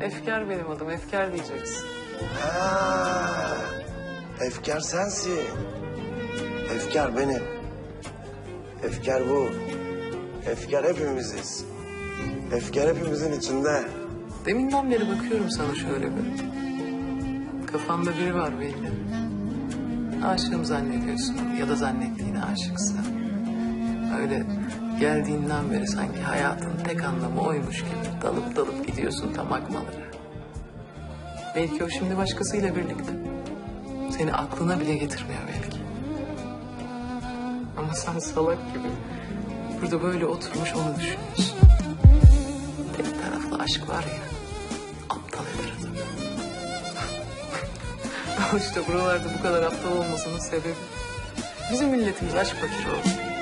Efkar benim adım. Efkar diyeceksin. Ha, efkar sensin. Efkar benim. Efkar bu. Efkar hepimiziz. Efkar hepimizin içinde. Deminden beri bakıyorum sana şöyle bir. Kafanda biri var belli. Aşığım zannediyorsun ya da zannettiğine aşıksın. Öyle geldiğinden beri sanki hayatın tek anlamı oymuş gibi dalıp dalıp gidiyorsun tam akmalara. Belki o şimdi başkasıyla birlikte. Seni aklına bile getirmiyor belki. Ama sen salak gibi burada böyle oturmuş onu düşünüyorsun. Tek taraflı aşk var ya, aptal eder adamı. İşte buralarda bu kadar aptal olmasının sebebi bizim milletimiz aşk fakiri oldu.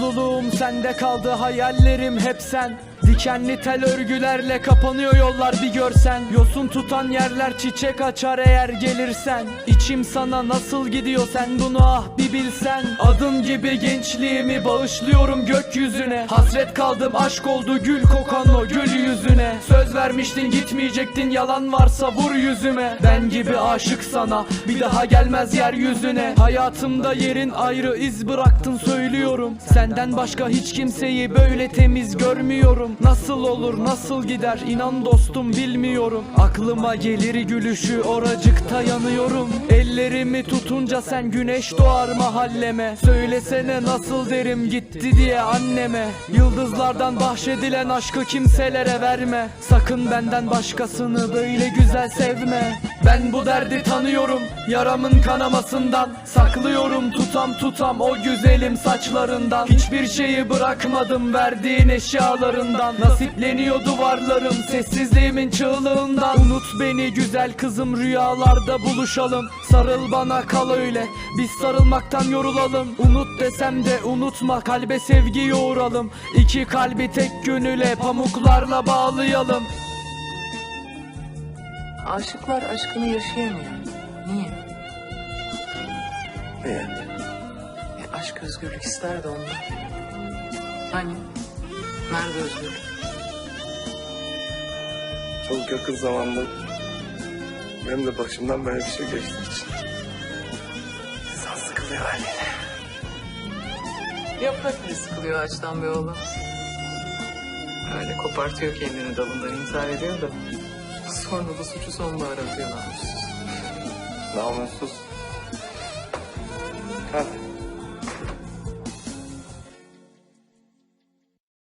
Mutluluğum sende kaldı hayallerim hep sen. Dikenli tel örgülerle kapanıyor yollar bir görsen. Yosun tutan yerler çiçek açar eğer gelirsen. İçim sana nasıl gidiyor sen bunu ah bir bilsen. Adım gibi gençliğimi bağışlıyorum gökyüzüne. Hasret kaldım aşk oldu gül kokan o gül yüzüne Vermiştin gitmeyecektin. Yalan varsa vur yüzüme. Ben gibi aşık sana bir daha gelmez yeryüzüne. Hayatımda yerin ayrı iz bıraktın söylüyorum. Senden başka hiç kimseyi böyle temiz görmüyorum. Nasıl olur nasıl gider inan dostum bilmiyorum. Aklıma gelir gülüşü oracıkta yanıyorum. Ellerimi tutunca sen güneş doğar mahalleme. Söylesene nasıl derim gitti diye anneme. Yıldızlardan bahşedilen aşkı kimselere verme. Sakın benden başkasını böyle güzel sevme Ben bu derdi tanıyorum yaramın kanamasından. Saklıyorum tutam tutam o güzelim saçlarından. Hiçbir şeyi bırakmadım verdiğin eşyalarından. Nasipleniyor duvarlarım sessizliğimin çığlığından. Unut beni güzel kızım rüyalarda buluşalım. Sarıl bana kal öyle. Biz sarılmaktan yorulalım. Unut desem de unutma kalbe sevgi yoğuralım İki kalbi tek gönüle pamuklarla bağlayalım Aşıklar aşkını yaşayamıyor. Niye? Niye? E, aşk özgürlük ister de onlar. Hani? Nerede özgürlük? Çok yakın zamanda benim de başımdan böyle bir şey geçtiği için. İnsan sıkılıyor haliyle. Yaprak bile sıkılıyor ağaçtan be oğlum. Öyle kopartıyor kendini dalından intihar ediyor da. Sonra da suçu sonbahara atıyor namussuz. Namussuz. Hadi.